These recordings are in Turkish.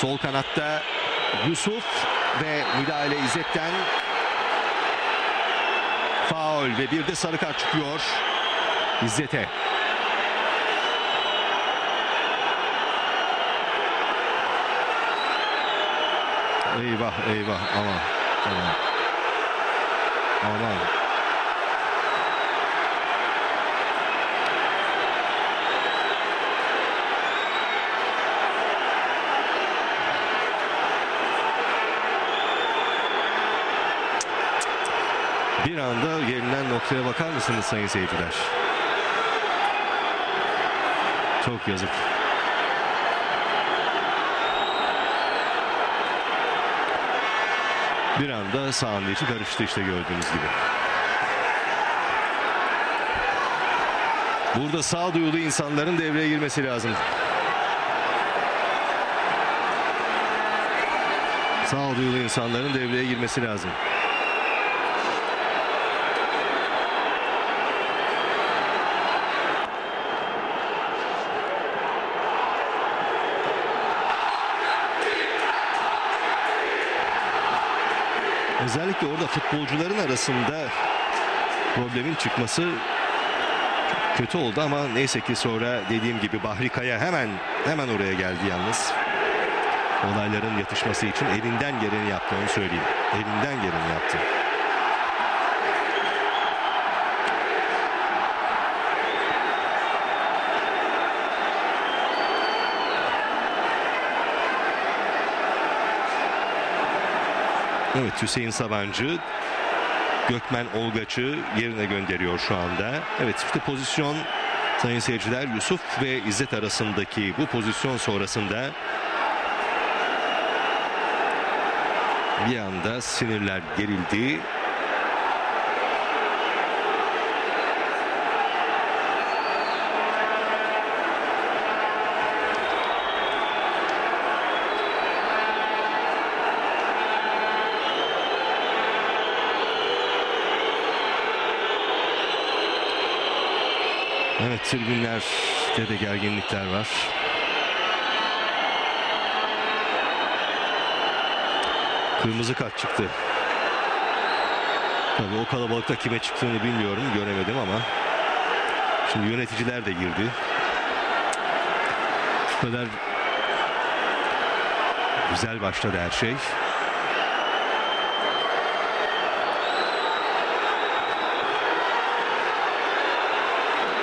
Sol kanatta Yusuf ve müdahale İzzet'ten faul ve bir de sarı kart çıkıyor İzzet'e. Eyvah eyvah aman aman. Aman. Bir anda gelinen noktaya bakar mısınız sayın seyirciler? Çok yazık. Bir anda sağın içi karıştı işte gördüğünüz gibi. Burada sağduyulu insanların devreye girmesi lazım. Sağduyulu insanların devreye girmesi lazım. Özellikle orada futbolcuların arasında problemin çıkması kötü oldu ama neyse ki sonra dediğim gibi Bahri hemen hemen oraya geldi yalnız. Olayların yatışması için elinden geleni yaptı onu söyleyeyim. Elinden geleni yaptı. Evet Hüseyin Sabancı Gökmen Olgaç'ı yerine gönderiyor şu anda. Evet işte pozisyon sayın seyirciler Yusuf ve İzzet arasındaki bu pozisyon sonrasında bir anda sinirler gerildi. Evet tribünlerde de gerginlikler var. Kırmızı kart çıktı. Tabii o kalabalıkta kime çıktığını bilmiyorum, göremedim ama. Şimdi yöneticiler de girdi. Bu kadar güzel başladı her şey.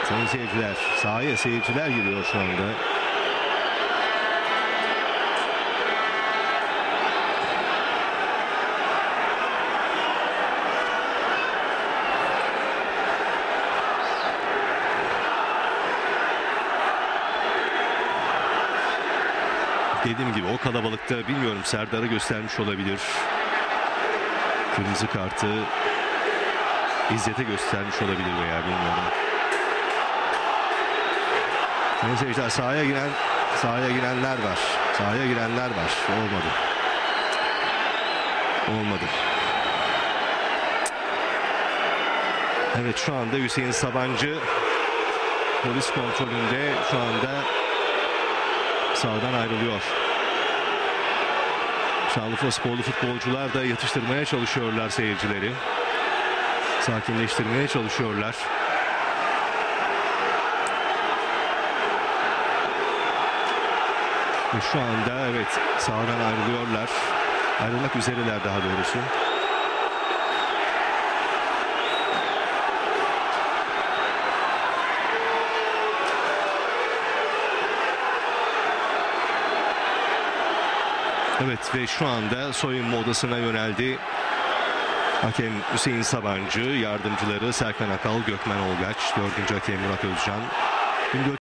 Sayın seyirciler, sahaya seyirciler giriyor şu anda. Dediğim gibi o kalabalıkta bilmiyorum Serdar'a göstermiş olabilir. Kırmızı kartı İzzet'e göstermiş olabilir veya bilmiyorum. Sayın seyirciler sahaya giren sahaya girenler var. Sahaya girenler var. Olmadı. Olmadı. Evet şu anda Hüseyin Sabancı polis kontrolünde şu anda sağdan ayrılıyor. Şanlıurfa sporlu futbolcular da yatıştırmaya çalışıyorlar seyircileri. Sakinleştirmeye çalışıyorlar. Ve şu anda evet sağdan ayrılıyorlar. Ayrılmak üzereler daha doğrusu. Evet ve şu anda soyunma odasına yöneldi. Hakem Hüseyin Sabancı, yardımcıları Serkan Akal, Gökmen Olgaç, dördüncü hakem Murat Özcan.